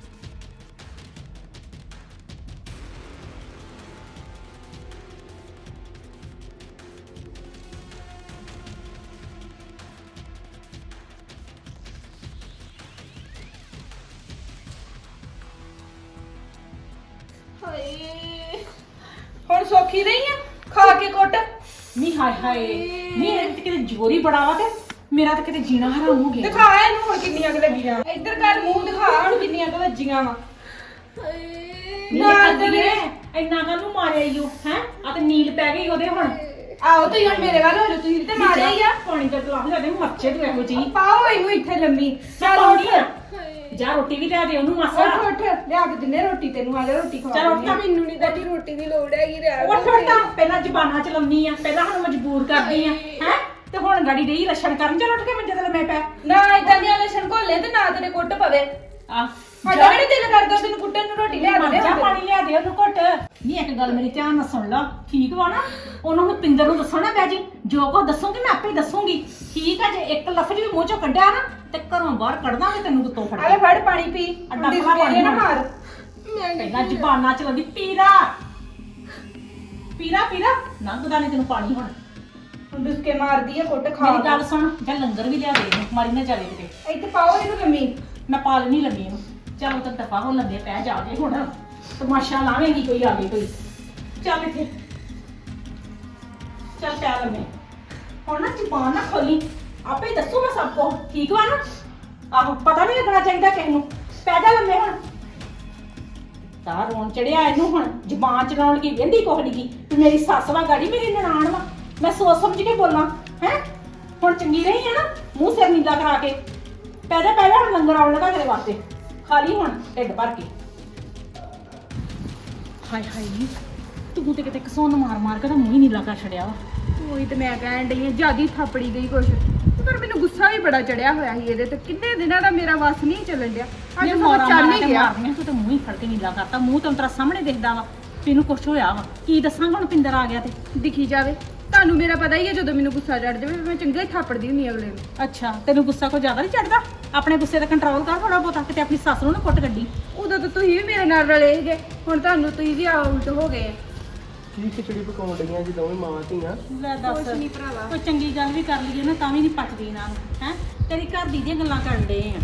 ਹਾਏ। ਹੁਣ ਸੌਖੀ ਰਹੀ ਆ? ਖਾ ਕੇ ਕੁੱਟ। ਨੀ ਹਾਏ ਹਾਏ ਨੀ ਇਹ ਤੇ ਕਿਤੇ ਜੋਰੀ ਬੜਾ ਵਾ ਤੇ ਮੇਰਾ ਤਾਂ ਕਿਤੇ ਜੀਣਾ ਹਰਾਮ ਹੋ ਗਿਆ। ਦਿਖਾ ਇਹਨੂੰ ਹੁਣ ਕਿੰਨੀਆਂ ਕੁ ਲੱਗੀਆਂ। ਇੱਧਰ ਕਰ ਮੂੰਹ ਦਿਖਾ ਹੁਣ ਕਿੰਨੀਆਂ ਕੁ ਵੱਜੀਆਂ। ਵਾ ਨੀ ਕਰਦੀ ਐ ਇੰਨਾ ਕਾਹਨੂੰ ਮਾਰਿਆ ਈਓ ਹੈ? ਆ ਤੇ ਨੀਲ ਪੈ ਗਈ ਉਹਦੇ ਹੁਣ। ਆਓ ਤੁਸੀਂ ਹੁਣ ਮੇਰੇ ਵੱਲ ਹੋ ਜਾਓ ਤੁਸੀਂ ਤੇ ਮਾਰਿਆ ਹੀ ਆ। ਪਾਣੀ ਦਾ ਗਲਾਸ ਲੈ ਦੇ ਮੱਚੇ ਤੂੰ ਇਹੋ ਜੀ ਪਾਓ ਇਹਨੂੰ ਇੱਥੇ ਲੰਮੀ। ਚੱਲ ਉੱਠ। ਜਾ ਰੋਟੀ ਵੀ ਲੈ ਦੇ ਉਹਨੂੰ ਮਾਸਾ। ਉੱਠ ਉੱਠ ਲਿਆ ਕੇ ਦਿੰਨੇ ਰੋਟੀ ਤੈਨੂੰ ਆ ਜਾ ਰੋਟੀ ਖਵਾ ਚੱਲ ਉੱਠ। ਮੈਨੂੰ ਨਹੀਂ ਦਾਦੀ ਰੋਟੀ ਦੀ ਲੋੜ ਹੈਗੀ ਰਹਿ ਉੱਠ ਉੱਠ ਤਾਂ ਪਹਿਲਾਂ ਜ਼ਬਾਨਾਂ ਚਲਾਉਣੀ ਆ ਪਹਿਲਾਂ ਸਾਨੂੰ ਮਜਬੂਰ ਕਰਦੀ ਆ ਹੈ? ਤੇ ਹੁਣ ਗਾੜੀ ਰਹੀ ਲੱਛਣ ਕਰਨ ਚੱਲ ਉੱਠ ਕੇ ਮੰਜੇ ਤੇ ਲੰਮੇ ਪੈ ਨਾ ਇਦਾਂ ਦੀਆਂ ਲੱਛਣ ਘੋਲੇ ਤੇ ਨਾ ਤੇਰੇ ਕੁੱਟ ਪਵੇ। ਆ। ਸਾਡਾ ਕਿਹੜੇ ਦਿਲ ਕਰਦਾ ਤੈਨੂੰ ਕੁੱਟਣ ਨੂੰ ਰੋਟੀ ਲਿਆ ਦੇ ਜਾ ਪਾਣੀ ਲਿਆ ਦੇ ਉਹਨੂੰ ਘੁੱਟ। ਨਹੀਂ ਇੱਕ ਗੱਲ ਮੇਰੀ ਧਿਆਨ ਨਾਲ ਸੁਣ ਲਾ। ਠੀਕ ਵਾ ਨਾ? ਉਹਨਾਂ ਨੂੰ ਪਿੰਦਰ ਨੂੰ ਦੱਸੋ ਨਾ ਬੈ ਜੀ ਜੋ ਕੋ ਦੱਸੂਗੀ ਮੈਂ ਆਪੇ ਦੱਸੂਗੀ। ਠੀਕ ਆ ਜੇ ਇੱਕ ਲਫ਼ਜ਼ ਵੀ ਮੂੰਹ ਚੋਂ ਕੱਢਿਆ ਨਾ ਤੇ ਘਰੋਂ ਬਾਹਰ ਕੱਢ ਦਾਂਗੇ ਤੈਨੂੰ ਗੁੱਤੋਂ ਫੜ ਆਲੇ ਕੇ ਫੜ ਪਾਣੀ ਪੀ। ਅੱਡਾ ਅੱਡੀ ਫੜਾ ਪਾਣੀ ਨਾ ਹੁਣ। ਮਾਰ। ਪਹਿਲਾਂ ਜ਼ਬਾਨਾਂ ਚ ਲੰਦੀ ਪੀਰਾ। ਪੀਰਾ ਪੀਰਾ। ਨੰਗਦਾ ਨਹੀਂ ਤੈਨੂੰ ਪਾਣੀ ਹੁਣ। ਮਾਰਦੀ ਆ ਕੁੱਟ ਖਾ ਮੇਰੀ ਗੱਲ ਸੁਣ। ਜਾਂ ਲੰਗਰ ਵੀ ਲਿਆ ਦੇ ਇਹਨੂੰ, ਮਾਰੀ ਨਾ ਜਾਵੇ ਕਿਤੇ। ਇੱਥੇ ਪਾਓ ਇਹਨੂੰ ਲੰਮੀ। ਮੈਂ ਪਾਲ ਨਹੀਂ ਲੰਮੀ ਇਹਨੂੰ। ਚੱਲ ਤਾਂ ਦਫਾ ਹੋ ਲੰਦੇ ਪੈ ਜਾ ਕੇ ਹੁਣ। ਤਮਾਸ਼ਾ ਲਾਵੇਂਗੀ, ਕੋਈ ਆ ਗਈ ਕੋਈ। ਚੱਲ ਇੱਥੇ। ਚੱਲ ਪੈ ਲੰਮੇ। ਹੁਣ ਨਾ ਜ਼ੁਬਾਨ ਨਾ ਖੋਲੀ। ਆਪੇ ਹੀ ਦੱਸੂ ਸਭ ਕੁਝ ਠੀਕ ਵਾ ਨਾ? ਆਹੋ, ਪਤਾ ਨਹੀਂ ਲੱਗਣਾ ਚਾਹੀਦਾ ਕਿਸੇ ਨੂੰ। ਪੈ ਜਾ ਲੰਮੇ ਹੁਣ। ਤਾਂ ਰੋਣ ਚੜਿਆ ਇਹਨੂੰ ਹੁਣ। ਜ਼ੁਬਾਨ ਚਲਾਉਣ ਕੀ ਵਹਿੰਦੀ ਕੋਹੜੀ ਕੀ ਤੂੰ ਮੇਰੀ ਸੱਸ ਵਾ, ਗਾੜੀ ਮੇਰੀ ਨਨਾਣ ਵਾ। ਮੈਂ ਸੋਚ ਸਮਝ ਕੇ ਬੋਲਾਂ, ਹੈ? ਹੁਣ ਚੰਗੀ ਰਹੀ ਹੈ ਨਾ? ਮੂੰਹ ਸਿਰ ਨੀਲਾ ਕਰਾ ਕੇ। ਪੈ ਜਾ ਪੈ ਜਾ, ਹੁਣ ਲੰਗਰ ਆਉਣ ਲੱਗਾ ਤੇਰੇ ਵਾਸਤੇ। ਖਾ ਲਈ ਹੁਣ ਢਿੱਡ ਭਰ ਕੇ। ਹਾਏ ਹਾਏ ਤੂੰ ਤੇ ਕਿਤੇ ਕਸੋਨ ਮਾਰ ਮਾਰ ਕੇ ਤਾਂ ਮੂੰਹ ਹੀ ਨੀਲਾ ਕਰ ਛੜਿਆ ਉਹੀ ਤੇ ਮੈਂ ਕਹਿਣ ਡਈ ਆ ਜਿਆਦੀ ਥਾਪੜੀ ਗਈ ਕੁਛ। ਪਰ ਮੈਨੂੰ ਗੁੱਸਾ ਵੀ ਬੜਾ ਚੜਿਆ ਹੋਇਆ ਸੀ ਇਹਦੇ ਤੇ। ਕਿੰਨੇ ਦਿਨਾਂ ਦਾ ਮੇਰਾ ਵਸ ਨਹੀਂ ਚੱਲਣ ਡਿਆ। ਅੱਜ ਮੋਰਾ ਚੱਲ ਮਾਰ ਹੀ ਕੇ ਗਿਆ ਮਾਰਦੀਆਂ ਤੂੰ ਤਾਂ ਮੂੰਹ ਹੀ ਫੜ ਕੇ ਨੀਲਾ ਕਰਤਾ। ਮੂੰਹ ਤਾਂ ਤੇਰਾ ਸਾਹਮਣੇ ਦਿਖਦਾ ਵਾ ਇਹਨੂੰ ਕੁਛ ਹੋਇਆ ਵਾ। ਕੀ ਦੱਸਾਂ ਹੁਣ ਪਿੰਦਰ ਆ ਗਿਆ ਤੇ? ਦਿਖੀ ਜਾਵੇ। ਤੁਹਾਨੂੰ ਮੇਰਾ ਪਤਾ ਹੀ ਹੈ ਜਦੋਂ ਮੈਨੂੰ ਗੁੱਸਾ ਚੜ ਜਾਵੇ ਮੈਂ ਚੰਗਾ ਹੀ ਥਾਪੜਦੀ ਹੁੰਦੀ ਅਗਲੇ ਨੂੰ। ਅੱਛਾ ਤੈਨੂੰ ਗੁੱਸਾ ਕੋਈ ਜ਼ਿਆਦਾ ਨਹੀਂ ਚੜਦਾ ਆਪਣੇ ਗੁੱਸੇ ਦਾ ਕੰਟਰੋਲ ਕਰ ਥੋੜਾ ਬਹੁਤਾ ਕਿਤੇ ਆਪਣੀ ਸੱਸ ਨੂੰ ਨਾ ਕੁੱਟ ਗੱਡੀ ਉਦੋਂ ਤਾਂ ਤੁਸੀਂ ਵੀ ਮੇਰੇ ਨਾਲ ਰਲੇ ਸੀਗੇ ਹੁਣ ਤੁਹਾਨੂੰ ਤੁਸੀਂ ਵੀ ਆ ਉਲਟ ਹੋ ਗਏ। ਕੀ ਖਿਚੜੀ ਪਕਾਉਣ ਡਈਆਂ ਜੀ ਦੋਵੇਂ ਮਾਵਾਂ ਧੀਆਂ? ਲੈ ਦੱਸ ਕੁਛ ਨਹੀਂ ਭਰਾਵਾ। ਕੋਈ ਚੰਗੀ ਗੱਲ ਵੀ ਕਰ ਲਈਏ ਨਾ ਤਾਂ ਵੀ ਨਹੀਂ ਪਚਦੀ ਇਹਨਾਂ ਨੂੰ ਹੈ? ਤੇਰੀ ਘਰ ਦੀ ਦੀਆਂ ਗੱਲਾਂ ਕਰਨ ਦੇ ਆ।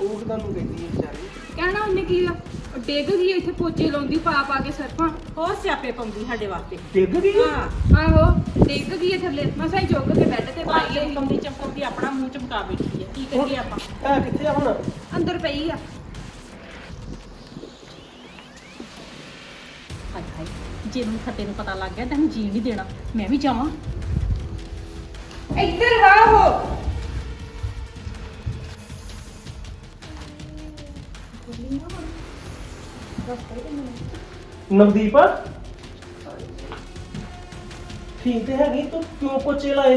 ਉਹ ਤੁਹਾਨੂੰ ਕਹਿੰਦੀ ਹੈ ਵਿਚਾਰੀ? ਕਹਿਣਾ ਉਹਨੇ ਕੀ ਆ ਡਿੱਗ ਗਈ ਇੱਥੇ ਪੋਚੇ ਲਾਉਂਦੀ ਪਾ ਪਾ ਕੇ ਸਰਫਾਂ। ਹੋਰ ਸਿਆਪੇ ਪਾਉਂਦੀ ਸਾਡੇ ਵਾਸਤੇ। ਡਿੱਗ ਗਈ? ਹਾਂ। ਆਹੋ ਡਿੱਗ ਗਈ ਹੈ ਥੱਲੇ। ਮਸਾਂ ਹੀ ਚੁੱਕ ਕੇ ਬੈੱਡ ਤੇ ਪਾਈ ਭਾਈ ਲਈ ਕੰਦੀ ਚਮਕਾਉਂਦੀ ਆਪਣਾ ਮੂੰਹ ਚਮਕਾ ਬੈਠੀ ਆ ਕੀ ਕਰੀਏ ਆਪਾਂ? ਹੈ ਕਿੱਥੇ ਆ ਹੁਣ? ਅੰਦਰ ਪਈ ਆ। ਹਾਏ ਹਾਏ ਜੇ ਮੈਨੂੰ ਖੱਤੇ ਨੂੰ ਪਤਾ ਲੱਗ ਗਿਆ ਤੈਨੂੰ ਜੀਣ ਨਹੀਂ ਦੇਣਾ ਮੈਂ ਵੀ ਜਾਵਾਂ। ਇੱਧਰ ਆਹੋ ਨਵਦੀਪ? ਠੀਕ ਤੇ ਹੈਗੀ ਤੂੰ ਕਿਉਂ ਪੋਚੇ ਲਾਏ?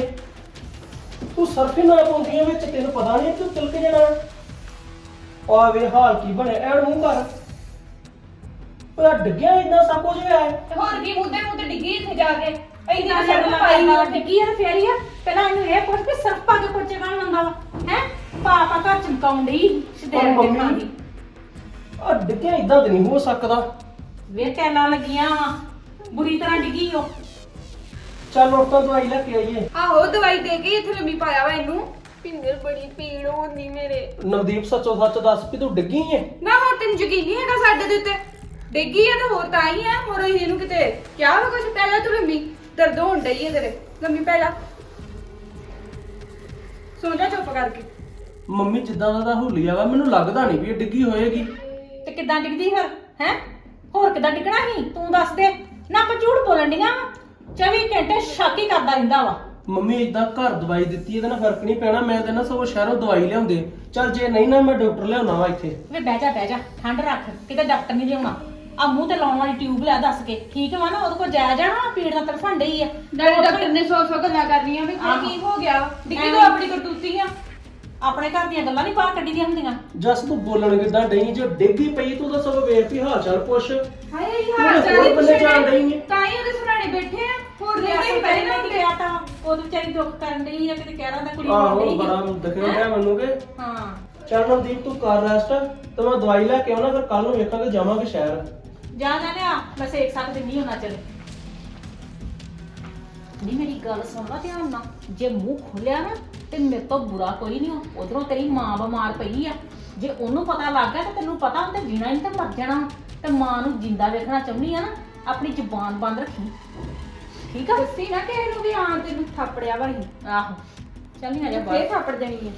ਤੂੰ ਸਰਫੇ ਨਾ ਪਾਉਂਦੀਆਂ ਵਿੱਚ ਤੈਨੂੰ ਪਤਾ ਨਹੀਂ ਤੂੰ ਤਿਲਕ ਜਾਣਾ ਆ ਵੇ ਹਾਲ ਕੀ ਬਣਿਆ? ਐਨ ਮੂੰਹ ਕਰ। ਉਹ ਡਿੱਗਿਆ ਇੰਨਾ ਸਭ ਕੁਝ ਹੋਇਆ ਹੈ। ਤੇ ਹੋਰ ਕੀ ਮੁੱਦੇ ਮੁੱਦੇ ਡਿੱਗੀ ਇੱਥੇ ਜਾ ਕੇ। ਇੰਨੀ ਨਾਲ ਪਾਈ ਆ ਡਿੱਗੀ ਆ ਤੇ ਫੇਰ ਹੀ ਆ। ਪਹਿਲਾਂ ਇਹਨੂੰ ਇਹ ਪੁੱਛ ਕੇ ਸਰਫ ਪਾ ਕੇ ਪੋਚੇ ਕੌਣ ਲਾਉਂਦਾ ਵਾ? ਹੈ? ਪਾਪਾ ਘਰ ਡਈ ਸਿੱਧੇ ਪਰ ਰੱਖ ਕੇ ਇਦਾਂ ਤੇ ਨਹੀਂ ਹੋ ਸਕਦਾ। ਵੇ ਟੈਲਾਂ ਲੱਗੀਆਂ ਵਾ। ਬੁਰੀ ਤਰ੍ਹਾਂ ਡਿੱਗੀ ਉਹ ਚੱਲ ਉੱਠ ਤਾਂ ਦਵਾਈ ਲੈ ਕੇ ਆਈਏ। ਆਹੋ ਦਵਾਈ ਦੇ ਕੇ ਇੱਥੇ ਲੰਮੀ ਪਾਇਆ ਵਾ ਇਹਨੂੰ। ਪਿੰਦਰ ਬੜੀ ਪੀੜ ਹੁੰਦੀ ਮੇਰੇ। ਨਵਦੀਪ ਸੱਚੋ ਸੱਚ ਦੱਸ ਵੀ ਤੂੰ ਡਿੱਗੀ ਹੈ ਨਾ ਹੋਰ ਤੈਨੂੰ ਯਕੀਨ ਨਹੀਂ ਹੈਗਾ ਸਾਡੇ ਦੇ ਉੱਤੇ। ਡਿੱਗੀ ਆ ਤੇ ਹੋਰ ਤਾਂ ਹੀ ਆ ਹੋਰ ਇਹਨੂੰ ਕਿਤੇ ਕਿਆ ਵਾ ਕੁਛ? ਪੈ ਜਾ ਤੂੰ ਲੰਮੀ। ਦਰਦ ਹੋਣ ਡਈ ਹੈ ਤੇਰੇ। ਲੰਮੀ ਪੈ ਜਾ। ਸੋ ਜਾ ਚੁੱਪ ਕਰਕੇ। ਮੰਮੀ ਜਿੱਦਾਂ ਦਾ ਤਾਂ ਹੁਲੀਆ ਵਾ ਮੈਨੂੰ ਲੱਗਦਾ ਨਹੀਂ ਵੀ ਇਹ ਡਿੱਗੀ ਹੋਏਗੀ। ਕਿੱਦਾਂ ਡਿੱਗਦੀ ਫਿਰ? ਹੈ? ਹੋਰ ਕਿੱਦਾਂ ਡਿੱਗਣਾ ਸੀ? ਤੂੰ ਦੱਸ ਦੇ। ਨਾ ਆਪਾਂ ਝੂਠ ਬੋਲਣ ਡੀਆਂ ਵਾਂ। 24 ਘੰਟੇ ਸ਼ੱਕ ਹੀ ਕਰਦਾ ਰਹਿੰਦਾ ਵਾ। ਮੰਮੀ ਇਦਾਂ ਘਰ ਦਵਾਈ ਦਿੱਤੀ ਇਹਦੇ ਨਾਲ ਫ਼ਰਕ ਨਹੀਂ ਪੈਣਾ। ਮੈਂ ਤੇ ਨਾ ਸਗੋਂ ਸ਼ਹਿਰੋਂ ਦਵਾਈ ਲਿਆਉਂਦੇ। ਚੱਲ ਜੇ ਨਹੀਂ ਨਾ ਮੈਂ ਡਾਕਟਰ ਲਿਆਉਣਾ ਵਾ ਇੱਥੇ। ਵੇ ਬਹਿ ਜਾ ਬਹਿ ਜਾ। ਠੰਡ ਰੱਖ। ਕਿਤੇ ਡਾਕਟਰ ਨਹੀਂ ਲਿਆਉਣਾ। ਆ ਮੂੰਹ ਤੇ ਲਾਉਣ ਵਾਲੀ ਟਿਊਬ ਲਿਆ ਦੱਸ ਕੇ। ਠੀਕ ਵਾ ਨਾ? ਉਹਦੇ ਕੋਲ ਜਾਇਆ ਜਾਣਾ ਪੀੜ ਨਾਲ ਤੜਫਣ ਡਈ ਆ। ਨਾਲੇ ਡਾਕਟਰ ਨੇ ਸੌ ਸੌ ਗੱਲਾਂ ਕਰਨੀਆਂ ਵੀ। ਕੀ ਹੋ ਗਿਆ? ਡਿੱਗੀ। ਤੋਂ ਆਪਣੀ ਕਰਤੂਤੀ ਆ? ਆਪਣੇ ਘਰ ਦੀਆਂ ਗੱਲਾਂ ਨਹੀਂ ਬਾਹਰ ਕੱਢੀ ਦੀਆਂ ਹੁੰਦੀਆਂ? ਜਸ ਤੂੰ ਬੋਲਣ ਕਿਦਾਂ ਡਈ? ਜੇ ਡਿੱਗੀ ਪਈ ਤੂੰ ਤਾਂ ਸਗੋਂ ਵੇਖ ਵੀ ਹਾਲ ਚਾਲ ਪੁੱਛ। ਹਾਏ ਹਾਲ ਚਾਲ ਹੀ ਹੋਰ ਬੰਦੇ ਜਾਣ ਡਈ। ਏ। ਤਾਂ ਹੀ ਉਹਦੇ ਸੁਣਾਣੇ ਬੈਠੇ ਆ। ਹੋਰ ਨਹੀਂ ਪਹਿਲਾਂ ਕਿਤੇ ਗਿਆ ਤਾਂ ਉਹ ਵਿਚਾਰੀ ਦੁੱਖ ਕਰਨ ਡਈ ਆ ਕਿਤੇ ਕਹਿ ਰਹਾ ਤਾਂ ਕੁੜੀ ਰੋਣ ਆਹੋ ਡਈ। ਬੜਾ ਦਿਖਣ ਡਿਆ ਮੈਨੂੰ ਕਿ। ਹਾਂ। ਚੱਲ ਨਵਦੀਪ ਤੂੰ ਕਰ ਰੈਸਟ ਤੇ ਮੈਂ ਦਵਾਈ ਲੈ ਕੇ ਆਉਣਾ ਫਿਰ ਕੱਲ ਨੂੰ ਵੇਖਾਂਗੇ ਜਾਵਾਂਗੇ ਸ਼ਹਿਰ। ਜਾ ਜਾ ਲਿਆ। ਮੈਂ ਸੇਕ ਸਕਦੀ ਨਹੀਂ ਹੋਣਾ ਚਲੇ ਨਹੀਂ ਮੇਰੀ ਗੱਲ ਸੁਣ ਲਾ ਧਿਆਨ ਨਾਲ। ਜੇ ਮੂੰਹ ਖੋਲਿਆ ਨਾ ਤੇ ਮੇਰੇ ਤੋਂ ਬੁਰਾ ਕੋਈ ਨਹੀਂ ਉਧਰੋਂ ਤੇਰੀ ਮਾਂ ਬਿਮਾਰ ਪਈ ਆ। ਜੇ ਉਹਨੂੰ ਪਤਾ ਲੱਗ ਗਿਆ ਤਾਂ ਤੈਨੂੰ ਪਤਾ ਉਹਨੇ ਜੀਣਾ ਹੀ ਤਾਂ ਮਰ ਜਾਣਾ ਤੇ ਮਾਂ ਨੂੰ ਜਿੰਦਾ ਵੇਖਣਾ ਚਾਹੁੰਦੀ ਆ ਨਾ ਆਪਣੀ ਜ਼ੁਬਾਨ ਬੰਦ ਰੱਖੀ। ਠੀਕ ਆ? ਦੱਸੀ ਨਾ ਕਿ ਇਹਨੂੰ ਵੀ ਆਂ ਤੈਨੂੰ ਥਾਪੜਿਆ ਵਾ ਹੀ ਆਹੋ। ਚੱਲ ਨਹੀਂ ਆ ਜਾ ਫੇਰ ਬਾਹਰ ਥਾਪੜ ਦੇਣੀ ਹੈ